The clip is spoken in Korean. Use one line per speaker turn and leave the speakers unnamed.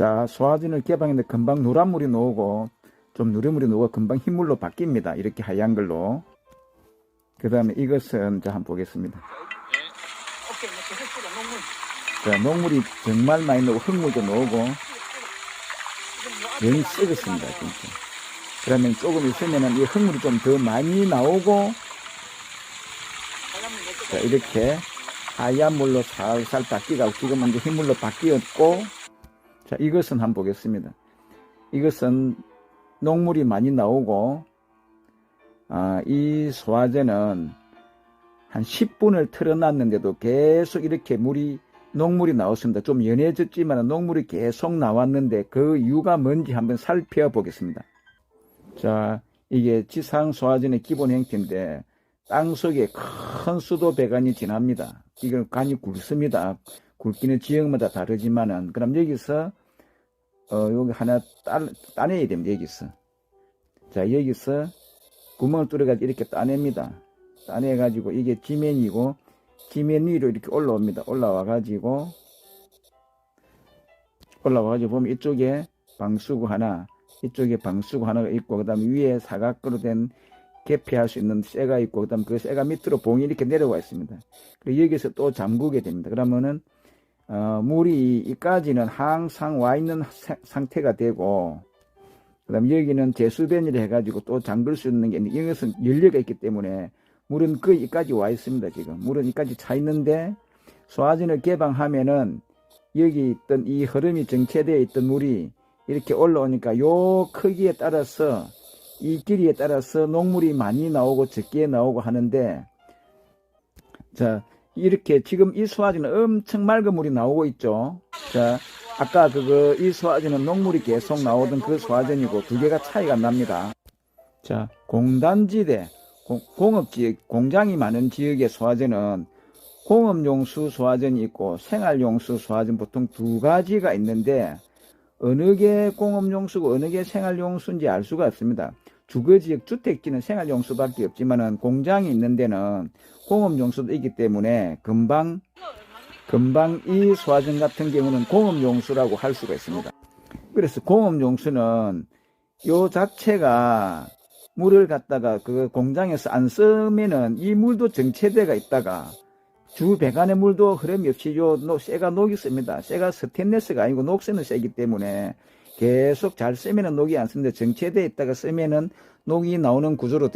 자, 소화전을 개방했는데 금방 노란물이 나오고 좀 누리물이 나오고 금방 흰물로 바뀝니다. 이렇게 하얀 걸로. 그 다음에 이것은 자, 한번 보겠습니다. 자, 녹물이 정말 많이 나오고 흙물도 나오고 영 썩었습니다, 진짜. 그러면 조금 있으면은 이 흙물이 좀 더 많이 나오고 자, 이렇게 하얀 물로 살살 바뀌고 지금은 이제 흰물로 바뀌었고 자, 이것은 한번 보겠습니다. 이것은 녹물이 많이 나오고 아, 이 소화제는 한 10분을 틀어놨는데도 계속 이렇게 물이 녹물이 나왔습니다. 좀 연해졌지만 녹물이 계속 나왔는데 그 이유가 뭔지 한번 살펴보겠습니다. 자, 이게 지상 소화전의 기본 형태인데 땅 속에 큰 수도 배관이 지납니다. 이건 간이 굵습니다. 굵기는 지역마다 다르지만은 그럼 여기서 어 여기 하나 따, 따내야 됩니다. 여기서 자 여기서 구멍을 뚫어가지고 이렇게 따냅니다. 따내가지고 이게 지면이고 지면 위로 이렇게 올라옵니다. 올라와가지고 올라와가지고 보면 이쪽에 방수구 하나 이쪽에 방수구 하나가 있고 그 다음에 위에 사각으로 된 개폐할 수 있는 쇠가 있고 그 다음 그 쇠가 밑으로 봉이 이렇게 내려와 있습니다. 그리고 여기서 또 잠그게 됩니다. 그러면은 어, 물이 이까지는 항상 와 있는 사- 상태가 되고 그 다음 여기는 제수변이라 해가지고 또 잠글 수 있는 게 있는데 이것은 연료가 있기 때문에 물은 거의 이까지 와 있습니다. 지금 물은 이까지 차 있는데 소화전을 개방하면은 여기 있던 이 흐름이 정체되어 있던 물이 이렇게 올라오니까 요 크기에 따라서 이 길이에 따라서 녹물이 많이 나오고 적게 나오고 하는데 자 이렇게 지금 이 소화지는 엄청 맑은 물이 나오고 있죠 자 아까 그거 이 소화지는 녹물이 계속 나오던 그 소화전이고 두 개가 차이가 납니다 자 공단지대 공- 공업지역 공장이 많은 지역의 소화전은 공업용수 소화전이 있고 생활용수 소화전 보통 두 가지가 있는데 어느 게 공업용수고 어느 게 생활용수인지 알 수가 없습니다. 주거지역 주택지는 생활용 수밖에 없지만은 공장이 있는 데는 공업용 수도 있기 때문에 금방 금방 이 소화전 같은 경우는 공업용 수라고 할 수가 있습니다. 그래서 공업용 수는 요 자체가 물을 갖다가 그 공장에서 안 쓰면은 이 물도 정체대가 있다가 주 배관의 물도 흐름이 없이 요 노- 쇠가 녹이 씁니다. 쇠가 스테인레스가 아니고 녹쇠는 쇠기 때문에 계속 잘 쓰면은 녹이 안 쓰는데 정체되어 있다가 쓰면은 녹이 나오는 구조로